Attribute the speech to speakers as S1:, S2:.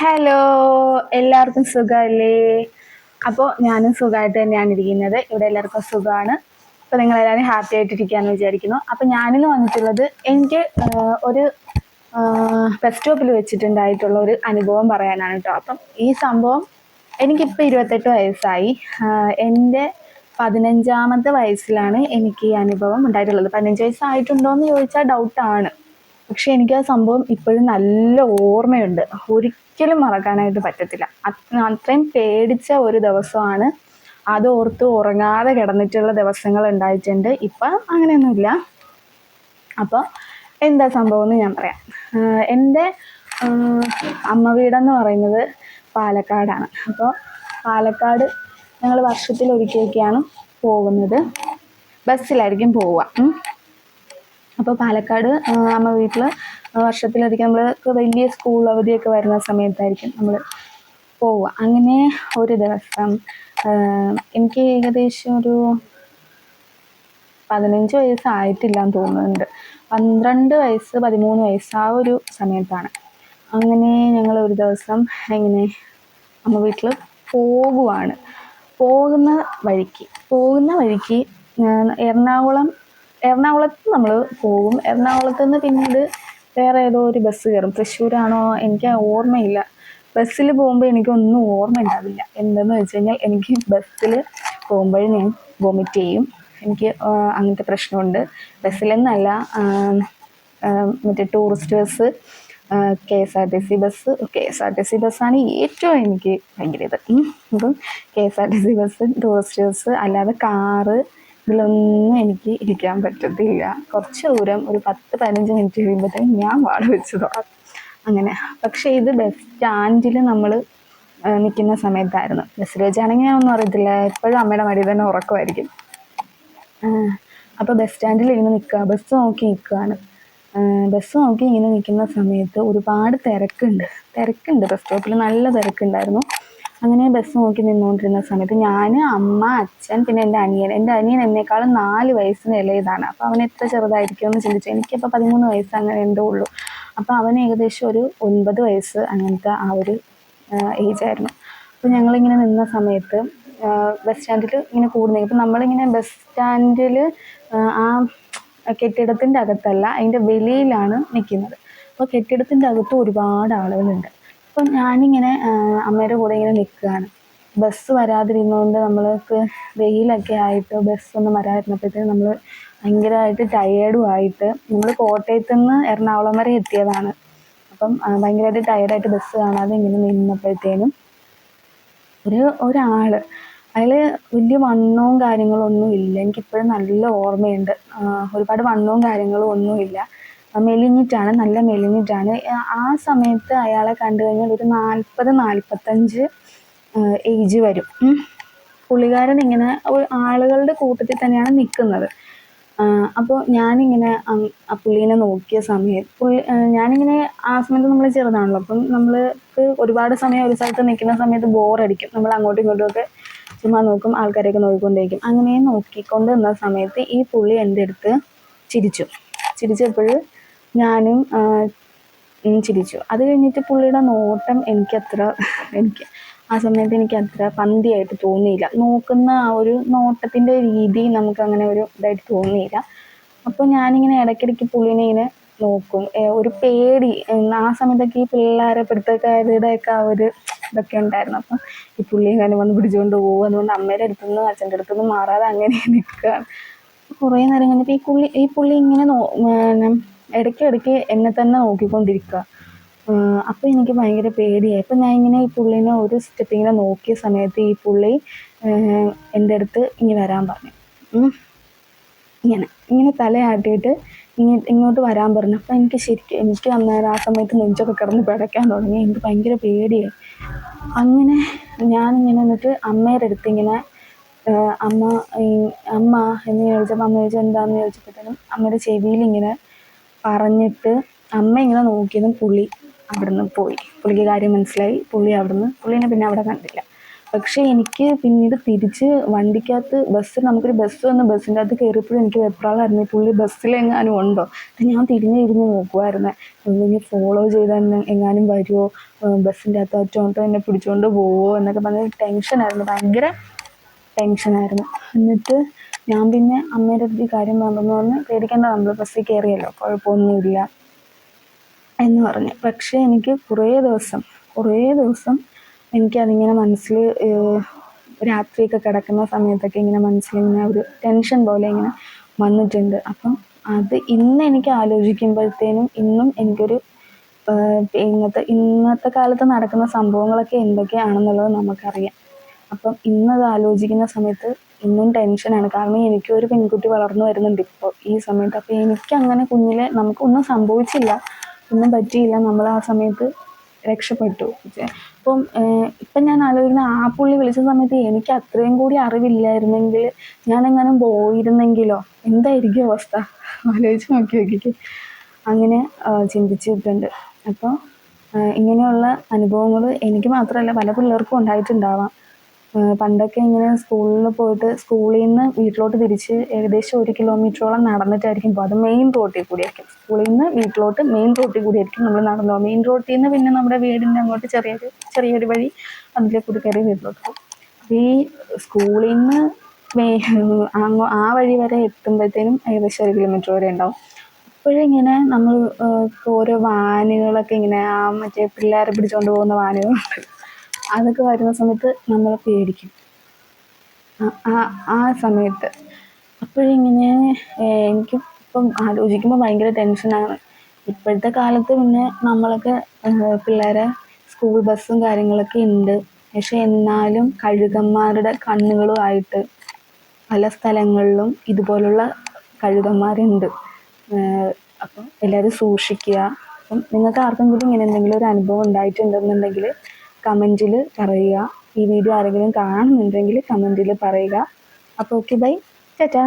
S1: Hello എല്ലാവർക്കും സുഖമല്ലേ? അപ്പോൾ ഞാനും സുഖമായിട്ട് തന്നെയാണ് ഇരിക്കുന്നത്. ഇവിടെ എല്ലാവർക്കും സുഖമാണ്. അപ്പോൾ നിങ്ങളെല്ലാവരും ഹാപ്പി ആയിട്ടിരിക്കുകയെന്ന് വിചാരിക്കുന്നു. അപ്പോൾ ഞാനിന്ന് വന്നിട്ടുള്ളത് എനിക്ക് ഒരു ബസ് സ്റ്റോപ്പിൽ വെച്ചിട്ടുണ്ടായിട്ടുള്ള ഒരു അനുഭവം പറയാനാണ് കേട്ടോ അപ്പം ഈ സംഭവം എനിക്കിപ്പോൾ ഇരുപത്തെട്ട് വയസ്സായി. എന്റെ പതിനഞ്ചാമത്തെ വയസ്സിലാണ് എനിക്ക് ഈ അനുഭവം ഉണ്ടായിട്ടുള്ളത്. പതിനഞ്ച് വയസ്സായിട്ടുണ്ടോ എന്ന് ചോദിച്ചാൽ ഡൗട്ടാണ് പക്ഷെ എനിക്ക് ആ സംഭവം ഇപ്പോഴും നല്ല ഓർമ്മയുണ്ട്. ഒരിക്കലും മറക്കാനായിട്ട് പറ്റത്തില്ല. അത് അത്രയും പേടിച്ച ഒരു ദിവസമാണ്. അത് ഓർത്ത് ഉറങ്ങാതെ കിടന്നിട്ടുള്ള ദിവസങ്ങൾ ഉണ്ടായിട്ടുണ്ട്. ഇപ്പം അങ്ങനെയൊന്നുമില്ല. അപ്പോൾ എന്താ സംഭവം എന്ന് ഞാൻ പറയാം. എന്റെ അമ്മ വീടെന്ന് പറയുന്നത് പാലക്കാടാണ്. അപ്പോൾ പാലക്കാട് ഞങ്ങൾ വർഷത്തിൽ ഒരിക്കലൊക്കെയാണ് പോകുന്നത്. ബസ്സിലായിരിക്കും പോവുക. അപ്പോൾ പാലക്കാട് നമ്മൾ വീട്ടിൽ വർഷത്തിലൊരിക്കൽ നമ്മൾക്ക് വലിയ സ്കൂൾ അവധിയൊക്കെ വരുന്ന സമയത്തായിരിക്കും നമ്മൾ പോവുക. അങ്ങനെ ഒരു ദിവസം എനിക്ക് ഏകദേശം ഒരു പതിനഞ്ച് വയസ്സായിട്ടില്ല എന്ന് തോന്നുന്നുണ്ട്. പന്ത്രണ്ട് വയസ്സ് പതിമൂന്ന് വയസ്സ് ആ ഒരു സമയത്താണ്. അങ്ങനെ ഞങ്ങൾ ഒരു ദിവസം ഇങ്ങനെ അമ്മ വീട്ടിൽ പോകുവാണ്. പോകുന്ന വഴിക്ക് പോകുന്ന വഴിക്ക് എറണാകുളം എറണാകുളത്ത് നമ്മൾ പോകും. എറണാകുളത്ത് നിന്ന് പിന്നീട് വേറെ ഏതോ ഒരു ബസ് കയറും തൃശ്ശൂരാണോ? എനിക്ക് ഓർമ്മയില്ല. ബസ്സിൽ പോകുമ്പോൾ എനിക്കൊന്നും ഓർമ്മ ഉണ്ടാവില്ല എന്തെന്ന് വെച്ച് കഴിഞ്ഞാൽ എനിക്ക് ബസ്സിൽ പോകുമ്പോൾ ഞാൻ വൊമിറ്റ് ചെയ്യും. എനിക്ക് അങ്ങനത്തെ പ്രശ്നമുണ്ട്. ബസ്സിലെന്നല്ല മറ്റേ tourist bus K S R T C bus K S R T C ബസ്സാണ് ഏറ്റവും എനിക്ക് ഭയങ്കര ഇത്. അപ്പം K S R T C bus tourist bus അല്ലാതെ കാറ് ഇതിലൊന്നും എനിക്ക് ഇരിക്കാൻ പറ്റത്തില്ല. കുറച്ച് ദൂരം ഒരു പത്ത് പതിനഞ്ച് മിനിറ്റ് കഴിയുമ്പോഴത്തേക്കും ഞാൻ വാട വെച്ച് തുടങ്ങും അങ്ങനെ. പക്ഷേ ഇത് ബസ് സ്റ്റാൻഡിൽ നമ്മൾ നിൽക്കുന്ന സമയത്തായിരുന്നു. ബസ്സിൽ വെച്ചാണെങ്കിൽ ഞാൻ ഒന്നും അറിയത്തില്ല. എപ്പോഴും അമ്മയുടെ മടിയിൽ തന്നെ ഉറക്കമായിരിക്കും. അപ്പോൾ ബസ് സ്റ്റാൻഡിൽ ഇങ്ങനെ നിൽക്കുക ബസ് നോക്കി നിൽക്കുകയാണ് ബസ് നോക്കി ഇങ്ങനെ നിൽക്കുന്ന സമയത്ത് ഒരുപാട് തിരക്കുണ്ട്. തിരക്കുണ്ട്. ബസ് സ്റ്റോപ്പിൽ നല്ല തിരക്കുണ്ടായിരുന്നു. അങ്ങനെ ബസ് നോക്കി നിന്നുകൊണ്ടിരുന്ന സമയത്ത് ഞാൻ അമ്മ അച്ഛൻ പിന്നെ എന്റെ അനിയൻ. എന്റെ അനിയൻ എന്നെക്കാളും നാല് വയസ്സിന് ഇളയതാണ്. അപ്പോൾ അവൻ എത്ര ചെറുതായിരിക്കും എന്ന് ചിന്തിച്ചു. എനിക്കിപ്പോൾ പതിമൂന്ന് വയസ്സ് അങ്ങനെ എന്തോ ഉള്ളൂ. അപ്പോൾ അവൻ ഏകദേശം ഒരു ഒൻപത് വയസ്സ് അങ്ങനത്തെ ആ ഒരു ഏജ് ആയിരുന്നു. അപ്പോൾ ഞങ്ങളിങ്ങനെ നിന്ന സമയത്ത് ബസ് സ്റ്റാൻഡിൽ ഇങ്ങനെ കൂടുന്നത് ഇപ്പം നമ്മളിങ്ങനെ ബസ് സ്റ്റാൻഡിൽ ആ കെട്ടിടത്തിന്റെ അകത്തല്ല അതിന്റെ വെളിയിലാണ് നിൽക്കുന്നത് അപ്പോൾ കെട്ടിടത്തിന്റെ അകത്ത് ഒരുപാട് ആളുകളുണ്ട്. അപ്പോൾ ഞാനിങ്ങനെ അമ്മയുടെ കൂടെ ഇങ്ങനെ നിൽക്കുകയാണ്. ബസ് വരാതിരുന്നതുകൊണ്ട് നമ്മൾക്ക് വെയിലൊക്കെ ആയിട്ട് ബസ് ഒന്നും വരാതിരുന്നപ്പോഴത്തേക്കും നമ്മൾ ഭയങ്കരമായിട്ട് ടയേർഡും ആയിട്ട് നമ്മൾ കോട്ടയത്ത് നിന്ന് എറണാകുളം വരെ എത്തിയതാണ്. അപ്പം ഭയങ്കരമായിട്ട് ടയേർഡായിട്ട് ബസ് കാണാതെ ഇങ്ങനെ നിന്നപ്പോഴത്തേനും ഒരു ഒരാൾ അയാൾ വലിയ വണ്ണവും കാര്യങ്ങളൊന്നും ഇല്ല. എനിക്കിപ്പോഴും നല്ല ഓർമ്മയുണ്ട്. ഒരുപാട് വണ്ണവും കാര്യങ്ങളും ഒന്നുമില്ല. മെലിഞ്ഞിട്ടാണ് നല്ല മെലിഞ്ഞിട്ടാണ്. ആ- സമയത്ത് അയാളെ കണ്ടു കഴിഞ്ഞാൽ ഒരു നാൽപ്പത് നാൽപ്പത്തഞ്ച് ഏജ് വരും. പുള്ളിക്കാരൻ ഇങ്ങനെ ആളുകളുടെ കൂട്ടത്തിൽ തന്നെയാണ് നിൽക്കുന്നത് അപ്പോൾ ഞാനിങ്ങനെ ആ പുള്ളീനെ നോക്കിയ സമയത്ത് പുള്ളി ഞാനിങ്ങനെ ആ സമയത്ത് നമ്മൾ ചെറുതാണല്ലോ അപ്പം നമ്മൾക്ക് ഒരുപാട് സമയം ഒരു സ്ഥലത്ത് നിൽക്കുന്ന സമയത്ത് ബോറടിക്കും. നമ്മൾ അങ്ങോട്ടും ഇങ്ങോട്ടും ഒക്കെ ചുമ്മാ നോക്കും ആൾക്കാരെയൊക്കെ നോക്കിക്കൊണ്ടിരിക്കും അങ്ങനെ നോക്കിക്കൊണ്ട് നിന്ന സമയത്ത് ഈ പുള്ളി എന്റെ അടുത്ത് ചിരിച്ചു. ചിരിച്ചപ്പോൾ ഞാനും ചിരിച്ചു. അത് കഴിഞ്ഞിട്ട് പുള്ളിയുടെ നോട്ടം എനിക്കത്ര എനിക്ക് ആ സമയത്ത് എനിക്ക് അത്ര പന്തിയായിട്ട് തോന്നിയില്ല. നോക്കുന്ന ആ ഒരു നോട്ടത്തിന്റെ രീതി നമുക്ക് അങ്ങനെ ഒരു ഇതായിട്ട് തോന്നിയില്ല. അപ്പോൾ ഞാനിങ്ങനെ ഇടയ്ക്കിടയ്ക്ക് പുള്ളിനെ ഇങ്ങനെ നോക്കും. ഒരു പേടി ആ സമയത്തൊക്കെ ഈ പിള്ളേരെ പിടുത്തക്കാരുടെ ഒക്കെ ആ ഒരു ഇതൊക്കെ ഉണ്ടായിരുന്നു. അപ്പം ഈ പുള്ളി ഇങ്ങനെ വന്ന് പിടിച്ചുകൊണ്ട് പോകും അതുകൊണ്ട് അമ്മയുടെ അടുത്തുനിന്ന് അച്ഛന്റെ അടുത്തുനിന്ന് മാറാതെ അങ്ങനെ നിൽക്കുകയാണ് കുറേ നേരം കഴിഞ്ഞപ്പോൾ ഈ പുള്ളി ഈ പുള്ളി ഇങ്ങനെ നോ ഇടയ്ക്കിടയ്ക്ക് എന്നെ തന്നെ നോക്കിക്കൊണ്ടിരിക്കുക. അപ്പോൾ എനിക്ക് ഭയങ്കര പേടിയായി അപ്പോൾ ഞാൻ ഇങ്ങനെ ഈ പുള്ളീനെ ഒരു സ്റ്റെപ്പ് ഇങ്ങനെ നോക്കിയ സമയത്ത് ഈ പുള്ളി എന്റെ അടുത്ത് ഇങ്ങനെ വരാൻ പറഞ്ഞു. ഇങ്ങനെ ഇങ്ങനെ തലയാട്ടിയിട്ട് ഇങ്ങ ഇങ്ങോട്ട് വരാൻ പറഞ്ഞു. അപ്പം എനിക്ക് ശരിക്കും എനിക്ക് അന്നേരം ആ സമയത്ത് നെഞ്ചൊക്കെ കിടന്ന് പിടയ്ക്കാൻ തുടങ്ങി. എനിക്ക് ഭയങ്കര പേടിയായി. അങ്ങനെ ഞാനിങ്ങനെ എന്നിട്ട് അമ്മയുടെ അടുത്ത് ഇങ്ങനെ അമ്മ അമ്മ എന്ന് ചോദിച്ചപ്പോൾ അമ്മ ചോദിച്ചാൽ എന്താന്ന് ചോദിച്ചപ്പോഴത്തേനും അമ്മയുടെ ചെവിയിൽ ഇങ്ങനെ പറഞ്ഞിട്ട് അമ്മ ഇങ്ങനെ നോക്കിയതും പുള്ളി അവിടുന്ന് പോയി. പുള്ളിക്ക് കാര്യം മനസ്സിലായി. പുള്ളി അവിടുന്ന് പുള്ളീനെ പിന്നെ അവിടെ കണ്ടില്ല. പക്ഷേ എനിക്ക് പിന്നീട് തിരിച്ച് വണ്ടിക്കകത്ത് ബസ് നമുക്കൊരു ബസ് വന്ന് ബസ്സിന്റെ അകത്ത് കയറിയപ്പോഴും എനിക്ക് വെപ്രാളായിരുന്നു. പുള്ളി ബസ്സിലെങ്ങാനും ഉണ്ടോ? ഞാൻ തിരിഞ്ഞ് തിരിഞ്ഞ് നോക്കുമായിരുന്നു ഇനി ഫോളോ ചെയ്താൽ എങ്ങാനും വരുമോ ബസ്സിന്റെ അകത്ത് ഒറ്റോട്ടോ എന്നെ പിടിച്ചുകൊണ്ട് പോവോ? എന്നൊക്കെ പറഞ്ഞ ടെൻഷനായിരുന്നു. ഭയങ്കര ടെൻഷനായിരുന്നു. എന്നിട്ട് ഞാൻ പിന്നെ അമ്മയുടെ അടുത്ത് ഈ കാര്യം പറഞ്ഞെന്ന് പറഞ്ഞ് പേടിക്കേണ്ട നമ്മൾ ബസ്സിൽ കയറിയല്ലോ കുഴപ്പമൊന്നുമില്ല എന്ന് പറഞ്ഞു. പക്ഷേ എനിക്ക് കുറേ ദിവസം കുറേ ദിവസം എനിക്ക് എനിക്കതിങ്ങനെ മനസ്സിൽ രാത്രിയൊക്കെ കിടക്കുന്ന സമയത്തൊക്കെ ഇങ്ങനെ മനസ്സിലിങ്ങനെ ഒരു ടെൻഷൻ പോലെ ഇങ്ങനെ വന്നിട്ടുണ്ട്. അപ്പം അത് ഇന്ന് എനിക്ക് ആലോചിക്കുമ്പോഴത്തേനും ഇന്നും എനിക്കൊരു ഇന്നത്തെ ഇന്നത്തെ കാലത്ത് നടക്കുന്ന സംഭവങ്ങളൊക്കെ എന്തൊക്കെയാണെന്നുള്ളത് നമുക്കറിയാം. അപ്പം ഇന്നത് ആലോചിക്കുന്ന സമയത്ത് ഇന്നും ടെൻഷനാണ് കാരണം എനിക്കും ഒരു പെൺകുട്ടി വളർന്നു വരുന്നുണ്ട് ഇപ്പോൾ ഈ സമയത്ത്. അപ്പോൾ എനിക്കങ്ങനെ കുഞ്ഞിലെ നമുക്കൊന്നും സംഭവിച്ചില്ല. ഒന്നും പറ്റിയില്ല. നമ്മൾ ആ സമയത്ത് രക്ഷപ്പെട്ടു. അപ്പം ഇപ്പം ഞാൻ ആലോചിക്കുന്ന ആ പുള്ളി വിളിച്ച സമയത്ത് എനിക്ക് അത്രയും കൂടി അറിവില്ലായിരുന്നെങ്കിൽ ഞാനെങ്ങാനും പോയിരുന്നെങ്കിലോ? എന്തായിരിക്കും അവസ്ഥ? ആലോചിച്ച് നോക്കി നോക്കിയിട്ട് അങ്ങനെ ചിന്തിച്ചിട്ടുണ്ട്. അപ്പോൾ ഇങ്ങനെയുള്ള അനുഭവങ്ങൾ എനിക്ക് മാത്രമല്ല പല പിള്ളേർക്കും ഉണ്ടായിട്ടുണ്ടാവാം. പണ്ടൊക്കെ ഇങ്ങനെ സ്കൂളിൽ പോയിട്ട് സ്കൂളിൽ നിന്ന് വീട്ടിലോട്ട് തിരിച്ച് ഏകദേശം ഒരു കിലോമീറ്ററോളം നടന്നിട്ടായിരിക്കും പോകുക അത് മെയിൻ റോട്ടിൽ കൂടിയായിരിക്കും. സ്കൂളിൽ നിന്ന് വീട്ടിലോട്ട് മെയിൻ റോട്ടിൽ കൂടിയായിരിക്കും നമ്മൾ നടന്നു മെയിൻ റോട്ടിൽ നിന്ന് പിന്നെ നമ്മുടെ വീടിന്റെ അങ്ങോട്ട് ചെറിയൊരു ചെറിയൊരു വഴി അതിലെ കൂടി കയറി വീട്ടിലോട്ട് പോകും. ഈ സ്കൂളിൽ നിന്ന് ആ വഴി വരെ എത്തുമ്പോഴത്തേനും ഏകദേശം ഒരു കിലോമീറ്റർ വരെ ഉണ്ടാവും. അപ്പോഴിങ്ങനെ നമ്മൾ ഓരോ വാനുകളൊക്കെ ഇങ്ങനെ ആ മറ്റേ പിള്ളേരെ പിടിച്ചുകൊണ്ട് പോകുന്ന വാനുകളുണ്ട്. അതൊക്കെ വരുന്ന സമയത്ത് നമ്മൾ പേടിക്കും. ആ- സമയത്ത്. അപ്പോഴിങ്ങനെ എനിക്ക് ഇപ്പം ആലോചിക്കുമ്പോൾ ഭയങ്കര ടെൻഷനാണ്. ഇപ്പോഴത്തെ കാലത്ത് പിന്നെ നമ്മളൊക്കെ പിള്ളേരെ സ്കൂൾ ബസ്സും കാര്യങ്ങളൊക്കെ ഉണ്ട് പക്ഷെ എന്നാലും കഴുകന്മാരുടെ കണ്ണുകളുമായിട്ട് പല സ്ഥലങ്ങളിലും ഇതുപോലുള്ള കഴുകന്മാരുണ്ട്. അപ്പം എല്ലാവരും സൂക്ഷിക്കുക. അപ്പം നിങ്ങൾക്ക് ആർക്കെങ്കിലും ഇങ്ങനെ എന്തെങ്കിലും ഒരു അനുഭവം ഉണ്ടായിട്ടുണ്ടെന്നുണ്ടെങ്കിൽ കമന്റിൽ പറയുക. ഈ വീഡിയോ ആരെങ്കിലും കാണുന്നുണ്ടെങ്കിൽ കമന്റിൽ പറയുക. അപ്പോൾ ഓക്കെ ബൈ ടാറ്റാ.